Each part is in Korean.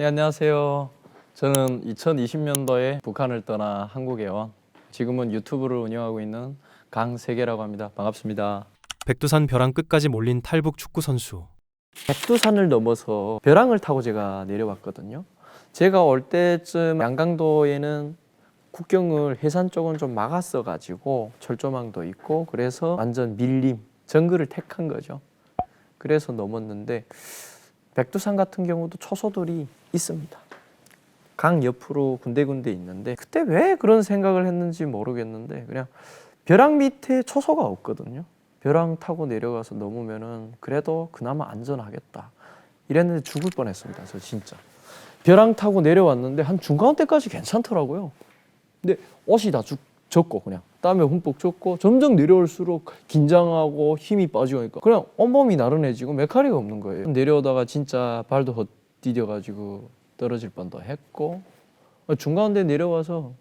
네, 안녕하세요. 저는 2020년도에 북한을 떠나 한국에 온 지금은 유튜브를 운영하고 있는 강세계라고 합니다. 반갑습니다. 백두산 벼랑 끝까지 몰린 탈북 축구 선수. 백두산을 넘어서 벼랑을 타고 제가 내려왔거든요. 제가 올 때쯤 양강도에는 국경을 해산 쪽은 좀 막았어 가지고 철조망도 있고 그래서 완전 밀림 정글을 택한 거죠. 그래서 넘었는데 백두산 같은 경우도 초소들이 있습니다. 강 옆으로 군데군데 있는데 그때 왜 그런 생각을 했는지 모르겠는데 그냥 벼랑 밑에 초소가 없거든요. 벼랑 타고 내려가서 넘으면은 그래도 그나마 안전하겠다. 이랬는데 죽을 뻔했습니다. 저 진짜. 벼랑 타고 내려왔는데 한 중간 때까지 괜찮더라고요. 근데 옷이 다 죽, 젖고 그냥 땀에 흠뻑 젖고 점점 내려올수록 긴장하고 힘이 빠지니까 그냥 온몸이 나른해지고 메카리가 없는 거예요. 내려오다가 진짜 발도 헛 디뎌가지고 떨어질 뻔도 했고 중간데 내려와서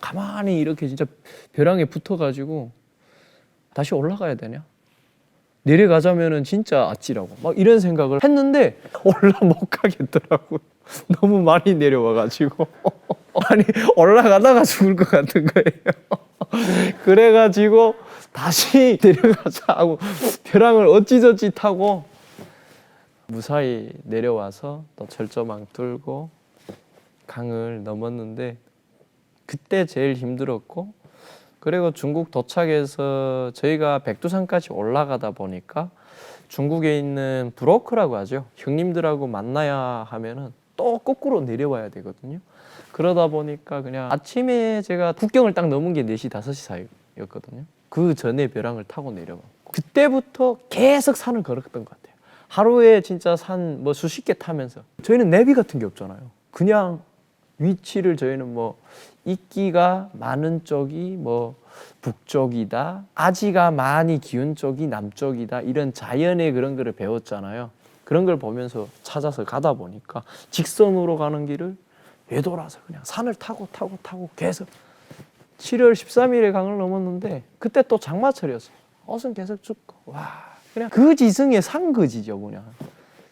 가만히 이렇게 진짜 벼랑에 붙어가지고 다시 올라가야 되냐? 내려가자면은 진짜 아찔하고 막 이런 생각을 했는데 올라 못 가겠더라고. 너무 많이 내려와가지고 아니 올라가다가 죽을 것 같은 거예요. 그래가지고 다시 내려가자 하고 벼랑을 어찌저찌 타고 무사히 내려와서 또 철조망 뚫고 강을 넘었는데 그때 제일 힘들었고 그리고 중국 도착해서 저희가 백두산까지 올라가다 보니까 중국에 있는 브로커라고 하죠. 형님들하고 만나야 하면은 또 거꾸로 내려와야 되거든요. 그러다 보니까 그냥 아침에 제가 국경을 딱 넘은 게 4시, 5시 사이였거든요. 그 전에 벼랑을 타고 내려갔고 그때부터 계속 산을 걸었던 것 같아요. 하루에 진짜 산 뭐 수십 개 타면서 저희는 내비 같은 게 없잖아요. 그냥 위치를 저희는 뭐 이끼가 많은 쪽이 뭐 북쪽이다, 아지가 많이 기운 쪽이 남쪽이다 이런 자연의 그런 거를 배웠잖아요. 그런 걸 보면서 찾아서 가다 보니까 직선으로 가는 길을 되돌아서 그냥 산을 타고 타고 타고 계속 7월 13일에 강을 넘었는데 그때 또 장마철이었어요. 옷은 계속 춥고 와 그냥 그 지승의 상거지죠 그냥.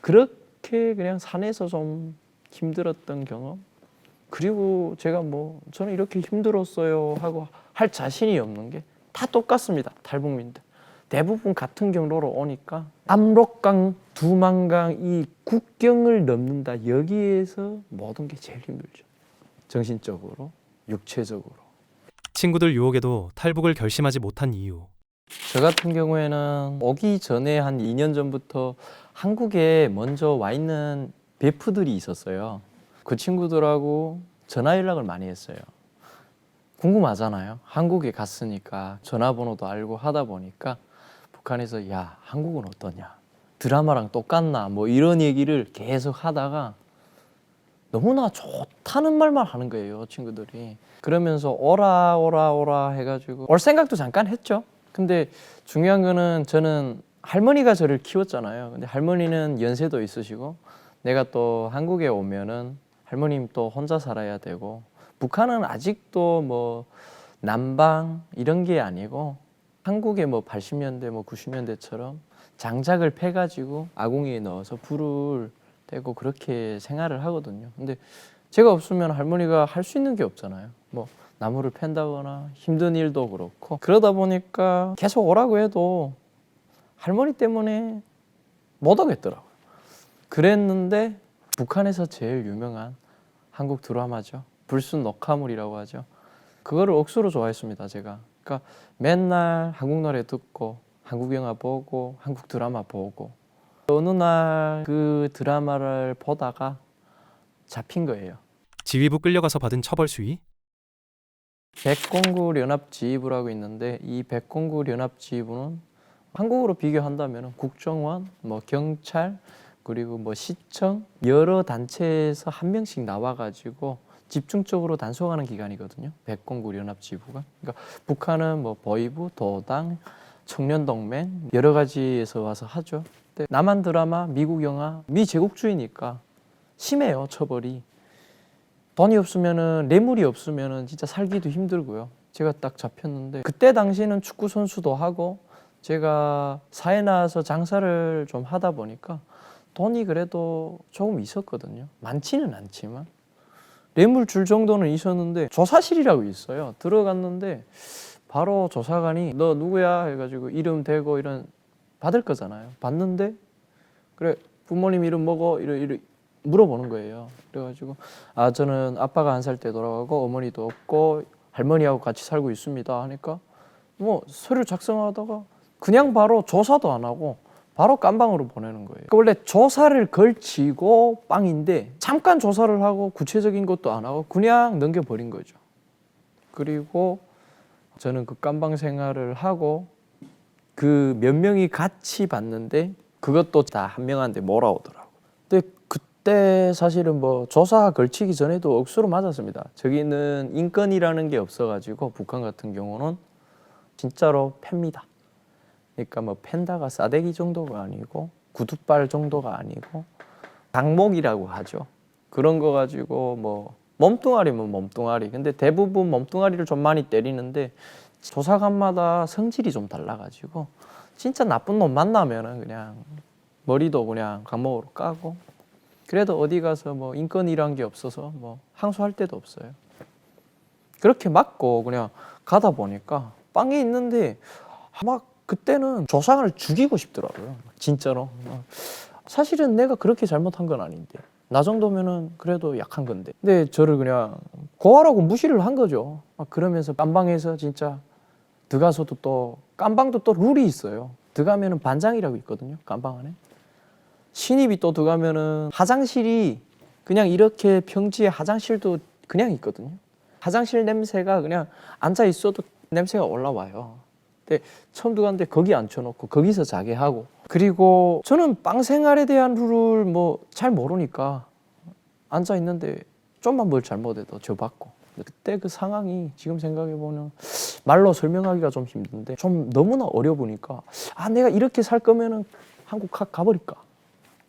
그렇게 그냥 산에서 좀 힘들었던 경험. 그리고 제가 뭐 저는 이렇게 힘들었어요 하고 할 자신이 없는 게 다 똑같습니다 탈북민들. 대부분 같은 경로로 오니까 압록강 두만강 이 국경을 넘는다. 여기에서 모든 게 제일 힘들죠. 정신적으로 육체적으로. 친구들 유혹에도 탈북을 결심하지 못한 이유. 저 같은 경우에는 오기 전에 한 2년 전부터 한국에 먼저 와 있는 베프들이 있었어요. 그 친구들하고 전화 연락을 많이 했어요. 궁금하잖아요. 한국에 갔으니까 전화번호도 알고 하다 보니까 북한에서 야 한국은 어떠냐 드라마랑 똑같나 뭐 이런 얘기를 계속 하다가 너무나 좋다는 말만 하는 거예요 친구들이 그러면서 오라 오라 오라 해가지고 올 생각도 잠깐 했죠 근데 중요한 거는 저는 할머니가 저를 키웠잖아요 근데 할머니는 연세도 있으시고 내가 또 한국에 오면은 할머님 또 혼자 살아야 되고 북한은 아직도 뭐 남방 이런 게 아니고 한국의 뭐 80년대 뭐 90년대처럼 장작을 패 가지고 아궁이에 넣어서 불을 떼고 그렇게 생활을 하거든요. 근데 제가 없으면 할머니가 할 수 있는 게 없잖아요. 뭐 나무를 팬다거나 힘든 일도 그렇고 그러다 보니까 계속 오라고 해도 할머니 때문에 못 오겠더라고요. 그랬는데 북한에서 제일 유명한 한국 드라마죠. 불순 녹화물이라고 하죠. 그거를 억수로 좋아했습니다, 제가. 그러니까 맨날 한국 노래 듣고 한국 영화 보고 한국 드라마 보고 어느 날 그 드라마를 보다가 잡힌 거예요. 지휘부 끌려가서 받은 처벌 수위. 백공구 연합지휘부라고 있는데 이 백공구 연합지휘부는 한국으로 비교한다면 국정원, 뭐 경찰 그리고 뭐 시청 여러 단체에서 한 명씩 나와가지고 집중적으로 단속하는 기관이거든요. 백공구 연합지휘부가. 그러니까 북한은 뭐 보이부, 도당, 청년동맹 여러 가지에서 와서 하죠. 남한 드라마, 미국 영화, 미 제국주의니까 심해요 처벌이. 돈이 없으면은 뇌물이 없으면은 진짜 살기도 힘들고요. 제가 딱 잡혔는데 그때 당시에는 축구 선수도 하고 제가 사회 나와서 장사를 좀 하다 보니까 돈이 그래도 조금 있었거든요. 많지는 않지만 뇌물 줄 정도는 있었는데 조사실이라고 있어요. 들어갔는데 바로 조사관이 너 누구야 해가지고 이름 대고 이런 받을 거잖아요. 받는데 그래 부모님 이름 뭐고 이러 이러 물어보는 거예요. 그래가지고 아 저는 아빠가 한 살 때 돌아가고 어머니도 없고 할머니하고 같이 살고 있습니다 하니까 뭐 서류 작성하다가 그냥 바로 조사도 안 하고 바로 깜방으로 보내는 거예요. 그러니까 원래 조사를 걸치고 빵인데 잠깐 조사를 하고 구체적인 것도 안 하고 그냥 넘겨버린 거죠. 그리고 저는 그 깜방 생활을 하고 그 몇 명이 같이 봤는데 그것도 다 한 명한테 몰아오더라고. 근데 그때 사실은 뭐 조사 걸치기 전에도 억수로 맞았습니다. 저기는 인권이라는 게 없어가지고 북한 같은 경우는 진짜로 팹니다. 그러니까 뭐 팬다가 싸대기 정도가 아니고 구두발 정도가 아니고 강목이라고 하죠. 그런 거 가지고 뭐 몸뚱아리면 몸뚱아리. 근데 대부분 몸뚱아리를 좀 많이 때리는데 조사관마다 성질이 좀 달라가지고 진짜 나쁜 놈 만나면은 그냥 머리도 그냥 강목으로 까고 그래도 어디 가서 뭐 인권이란 게 없어서 뭐 항소할 데도 없어요. 그렇게 맞고 그냥 가다 보니까 빵에 있는데 막 그때는 조상을 죽이고 싶더라고요. 진짜로. 막 사실은 내가 그렇게 잘못한 건 아닌데 나 정도면은 그래도 약한 건데. 근데 저를 그냥 고아라고 무시를 한 거죠. 막 그러면서 깜방에서 진짜 들어가서도 또 깜방도 또 룰이 있어요. 들어가면은 반장이라고 있거든요. 깜방 안에. 신입이 또 들어가면은 화장실이 그냥 이렇게 평지에 화장실도 그냥 있거든요. 화장실 냄새가 그냥 앉아 있어도 냄새가 올라와요. 근데 처음 들어갔는데 거기 앉혀놓고 거기서 자게 하고 그리고 저는 빵 생활에 대한 룰을 뭐 잘 모르니까 앉아 있는데 좀만 뭘 잘못해도 저 받고 그때 그 상황이 지금 생각해 보면 말로 설명하기가 좀 힘든데 좀 너무나 어려 보니까 아 내가 이렇게 살 거면은 한국 가, 가버릴까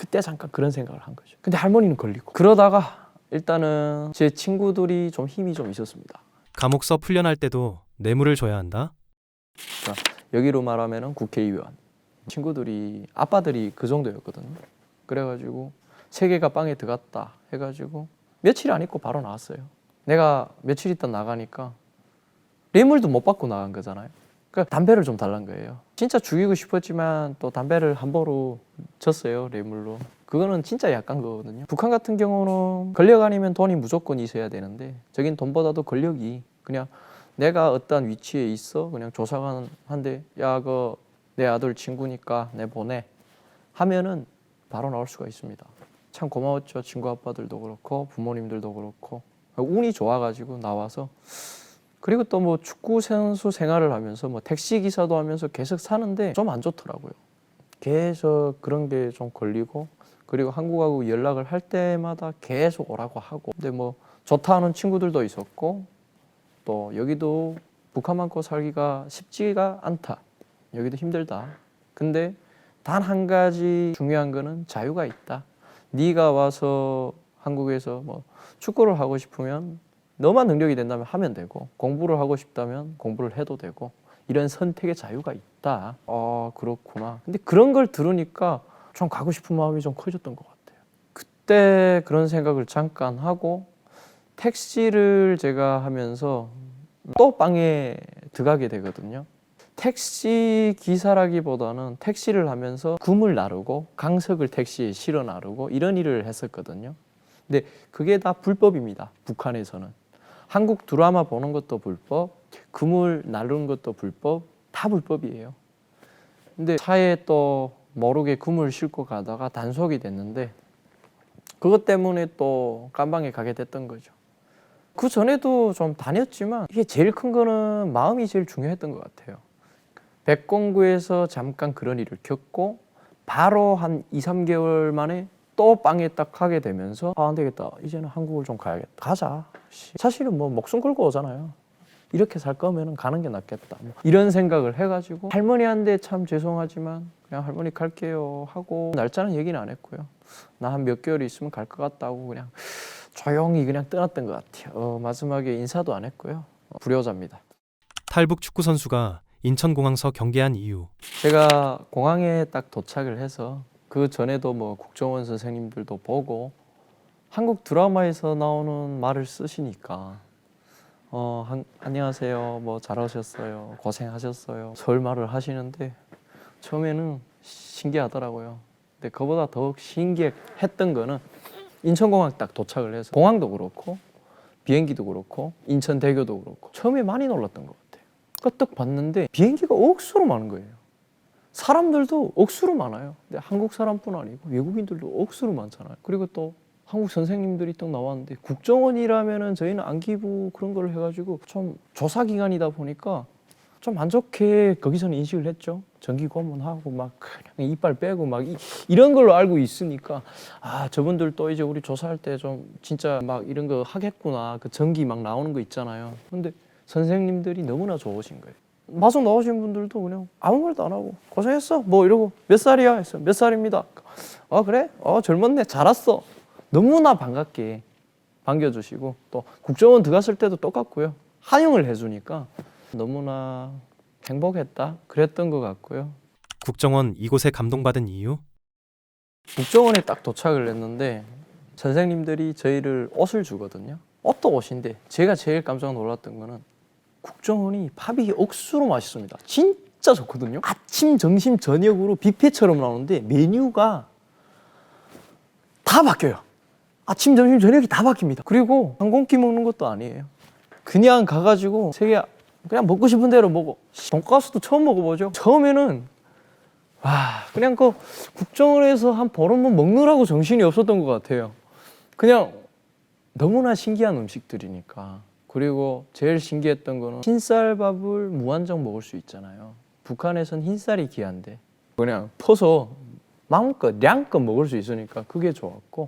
그때 잠깐 그런 생각을 한 거죠. 근데 할머니는 걸리고 그러다가 일단은 제 친구들이 좀 힘이 좀 있었습니다. 감옥서 풀려날 때도 뇌물을 줘야 한다. 여기로 말하면은 국회의원 친구들이 아빠들이 그 정도였거든요. 그래가지고 세 개가 빵에 들어갔다 해가지고 며칠 안 있고 바로 나왔어요. 내가 며칠 있다 나가니까 뇌물도 못 받고 나간 거잖아요. 그러니까 담배를 좀 달란 거예요. 진짜 죽이고 싶었지만 또 담배를 한 보루 줬어요 뇌물로. 그거는 진짜 약간 거거든요. 북한 같은 경우는 권력 아니면 돈이 무조건 있어야 되는데 저긴 돈보다도 권력이 그냥 내가 어떤 위치에 있어 그냥 조사관한테 야그 내 아들 친구니까 내 보내 하면은 바로 나올 수가 있습니다. 참 고마웠죠 친구 아빠들도 그렇고 부모님들도 그렇고 운이 좋아가지고 나와서 그리고 또 뭐 축구 선수 생활을 하면서 뭐 택시 기사도 하면서 계속 사는데 좀 안 좋더라고요. 계속 그런 게 좀 걸리고 그리고 한국하고 연락을 할 때마다 계속 오라고 하고 근데 뭐 좋다 하는 친구들도 있었고 또 여기도 북한만 고 살기가 쉽지가 않다. 여기도 힘들다. 근데 단 한 가지 중요한 거는 자유가 있다. 네가 와서 한국에서 뭐 축구를 하고 싶으면 너만 능력이 된다면 하면 되고 공부를 하고 싶다면 공부를 해도 되고 이런 선택의 자유가 있다. 아 그렇구나. 근데 그런 걸 들으니까 좀 가고 싶은 마음이 좀 커졌던 것 같아요. 그때 그런 생각을 잠깐 하고 택시를 제가 하면서 또 빵에 들어가게 되거든요. 택시 기사라기보다는 택시를 하면서 금을 나르고 강석을 택시에 실어 나르고 이런 일을 했었거든요. 근데 그게 다 불법입니다. 북한에서는. 한국 드라마 보는 것도 불법, 금을 나르는 것도 불법, 다 불법이에요. 근데 차에 또 모르게 금을 싣고 가다가 단속이 됐는데 그것 때문에 또 깜방에 가게 됐던 거죠. 그 전에도 좀 다녔지만 이게 제일 큰 거는 마음이 제일 중요했던 것 같아요. 백공구에서 잠깐 그런 일을 겪고 바로 한 2, 3개월 만에 또 빵에 딱 하게 되면서 아, 안 되겠다. 이제는 한국을 좀 가야겠다. 가자. 씨. 사실은 뭐 목숨 걸고 오잖아요. 이렇게 살 거면은 가는 게 낫겠다. 뭐 이런 생각을 해가지고 할머니한테 참 죄송하지만 그냥 할머니 갈게요 하고 날짜는 얘기는 안 했고요. 나 한 몇 개월 있으면 갈 것 같다고 그냥 조용히 그냥 떠났던 것 같아요. 어, 마지막에 인사도 안 했고요. 어, 불효자입니다. 탈북 축구 선수가 인천공항서 경계한 이유. 제가 공항에 딱 도착을 해서 그 전에도 뭐 국정원 선생님들도 보고 한국 드라마에서 나오는 말을 쓰시니까 어 한, 안녕하세요 뭐 잘하셨어요 고생하셨어요 서울 말을 하시는데 처음에는 신기하더라고요. 근데 그보다 더욱 신기했던 거는 인천공항 딱 도착을 해서 공항도 그렇고 비행기도 그렇고 인천대교도 그렇고 처음에 많이 놀랐던 것 같아요. 까딱 봤는데 비행기가 억수로 많은 거예요. 사람들도 억수로 많아요. 한국 사람뿐 아니고 외국인들도 억수로 많잖아요. 그리고 또 한국 선생님들이 또 나왔는데 국정원이라면은 저희는 안기부 그런 걸 해가지고 좀 조사 기관이다 보니까 좀 안 좋게 거기서는 인식을 했죠. 정기 고문하고 막 그냥 이빨 빼고 막 이, 이런 걸로 알고 있으니까 아 저분들 또 이제 우리 조사할 때 좀 진짜 막 이런 거 하겠구나 그 전기 막 나오는 거 있잖아요. 근데 선생님들이 너무나 좋으신 거예요. 마중 나오신 분들도 그냥 아무 말도 안 하고 고생했어 뭐 이러고 몇 살이야 했어 몇 살입니다. 아 그래? 어 젊었네 잘 왔어. 너무나 반갑게 반겨주시고 또 국정원 들어갔을 때도 똑같고요. 환영을 해주니까 너무나 행복했다 그랬던 것 같고요. 국정원 이곳에 감동받은 이유? 국정원에 딱 도착을 했는데 선생님들이 저희를 옷을 주거든요. 옷도 옷인데 제가 제일 깜짝 놀랐던 거는 국정원이 밥이 억수로 맛있습니다. 진짜 좋거든요. 아침, 점심, 저녁으로 뷔페처럼 나오는데 메뉴가 다 바뀌어요. 아침, 점심, 저녁이 다 바뀝니다. 그리고 한 공기 먹는 것도 아니에요. 그냥 가가지고 세개 그냥 먹고 싶은 대로 먹어. 돈가스도 처음 먹어보죠. 처음에는 와 그냥 그 국정원에서 한 버릇만 먹느라고 정신이 없었던 것 같아요. 그냥 너무나 신기한 음식들이니까. 그리고 제일 신기했던 거는 흰쌀밥을 무한정 먹을 수 있잖아요. 북한에선 흰쌀이 귀한데 그냥 퍼서 마음껏 양껏 먹을 수 있으니까 그게 좋았고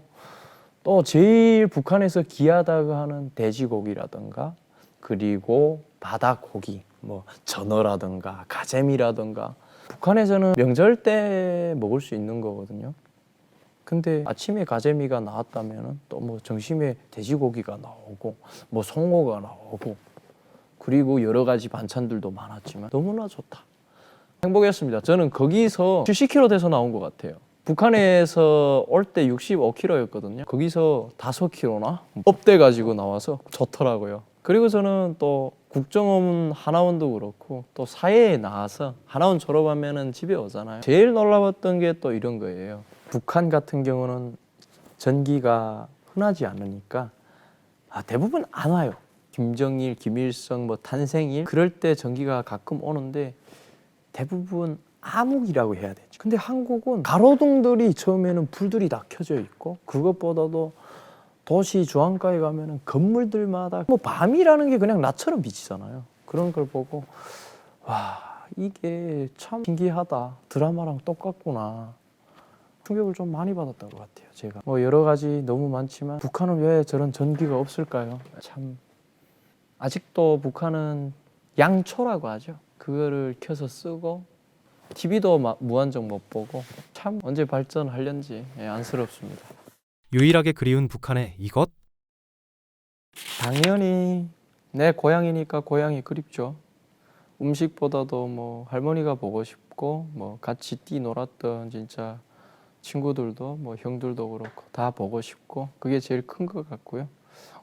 또 제일 북한에서 귀하다고 하는 돼지고기라든가 그리고 바다 고기 뭐 전어라든가 가재미라든가 북한에서는 명절 때 먹을 수 있는 거거든요. 근데 아침에 가재미가 나왔다면 또 뭐 점심에 돼지고기가 나오고 뭐 송어가 나오고 그리고 여러 가지 반찬들도 많았지만 너무나 좋다. 행복했습니다. 저는 거기서 70kg 돼서 나온 것 같아요. 북한에서 올 때 65kg였거든요. 거기서 5kg나 업돼 가지고 나와서 좋더라고요. 그리고 저는 또 국정원 하나원도 그렇고 또 사회에 나와서 하나원 졸업하면은 집에 오잖아요. 제일 놀라웠던 게 또 이런 거예요. 북한 같은 경우는 전기가 흔하지 않으니까 아, 대부분 안 와요. 김정일, 김일성, 뭐 탄생일 그럴 때 전기가 가끔 오는데 대부분 암흑이라고 해야 되죠. 근데 한국은 가로등들이 처음에는 불들이 다 켜져 있고 그것보다도 도시 중앙가에 가면은 건물들마다 뭐 밤이라는 게 그냥 낮처럼 비치잖아요. 그런 걸 보고 와 이게 참 신기하다. 드라마랑 똑같구나. 충격을 좀 많이 받았던 것 같아요. 제가 뭐 여러 가지 너무 많지만 북한은 왜 저런 전기가 없을까요? 참 아직도 북한은 양초라고 하죠. 그거를 켜서 쓰고 TV도 무한정 못 보고 참 언제 발전하려는지 예, 안쓰럽습니다. 유일하게 그리운 북한의 이것? 당연히 내 고향이니까 고향이 그립죠. 음식보다도 뭐 할머니가 보고 싶고 뭐 같이 뛰 놀았던 진짜 친구들도 뭐 형들도 그렇고 다 보고 싶고 그게 제일 큰 것 같고요.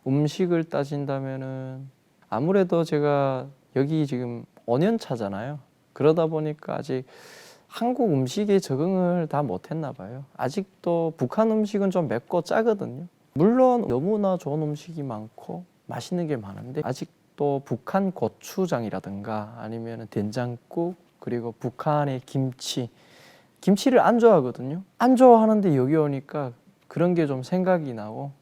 음식을 따진다면은 아무래도 제가 여기 지금 5년 차잖아요. 그러다 보니까 아직 한국 음식에 적응을 다 못했나 봐요. 아직도 북한 음식은 좀 맵고 짜거든요. 물론 너무나 좋은 음식이 많고 맛있는 게 많은데 아직도 북한 고추장이라든가 아니면 된장국 그리고 북한의 김치 김치를 안 좋아하거든요. 안 좋아하는데 여기 오니까 그런 게 좀 생각이 나고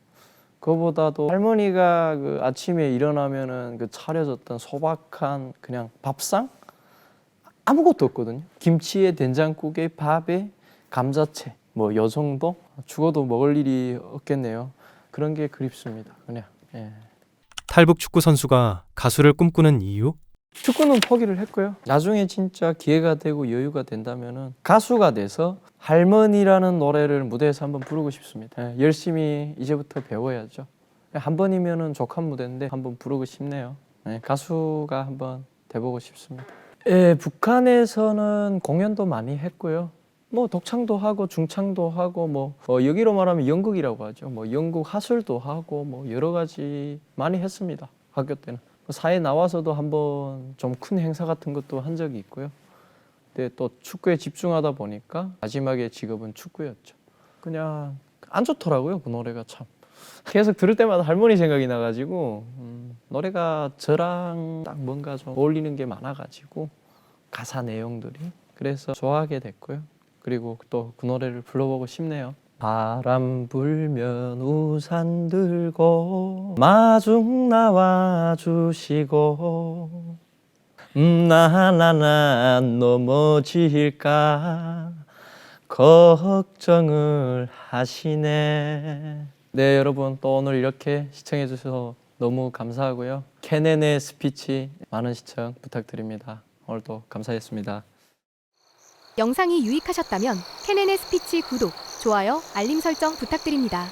그거보다도 할머니가 그 아침에 일어나면은 그 차려졌던 소박한 그냥 밥상 아무것도 없거든요. 김치에 된장국에 밥에 감자채 뭐 요 정도 죽어도 먹을 일이 없겠네요. 그런 게 그립습니다. 그냥 예. 탈북 축구 선수가 가수를 꿈꾸는 이유? 축구는 포기를 했고요. 나중에 진짜 기회가 되고 여유가 된다면은 가수가 돼서 할머니라는 노래를 무대에서 한번 부르고 싶습니다. 예, 열심히 이제부터 배워야죠. 한 번이면은 족한 무대인데 한번 부르고 싶네요. 예, 가수가 한번 돼보고 싶습니다. 예, 북한에서는 공연도 많이 했고요. 뭐 독창도 하고 중창도 하고 뭐 어, 여기로 말하면 연극이라고 하죠. 뭐 연극 하술도 하고 뭐 여러 가지 많이 했습니다. 학교 때는 사회 나와서도 한번 좀 큰 행사 같은 것도 한 적이 있고요. 근데 또 축구에 집중하다 보니까 마지막에 직업은 축구였죠. 그냥 안 좋더라고요 그 노래가 참. 계속 들을 때마다 할머니 생각이 나가지고 음, 노래가 저랑 딱 뭔가 좀 어울리는 게 많아가지고 가사 내용들이 그래서 좋아하게 됐고요. 그리고 또 그 노래를 불러보고 싶네요. 바람 불면 우산 들고 마중 나와 주시고 음, 나나나 넘어질까 걱정을 하시네. 네, 여러분 또 오늘 이렇게 시청해 주셔서 너무 감사하고요. 케넨의 스피치 많은 시청 부탁드립니다. 오늘도 감사했습니다. 영상이 유익하셨다면 캐넨의 스피치 구독, 좋아요, 알림 설정 부탁드립니다.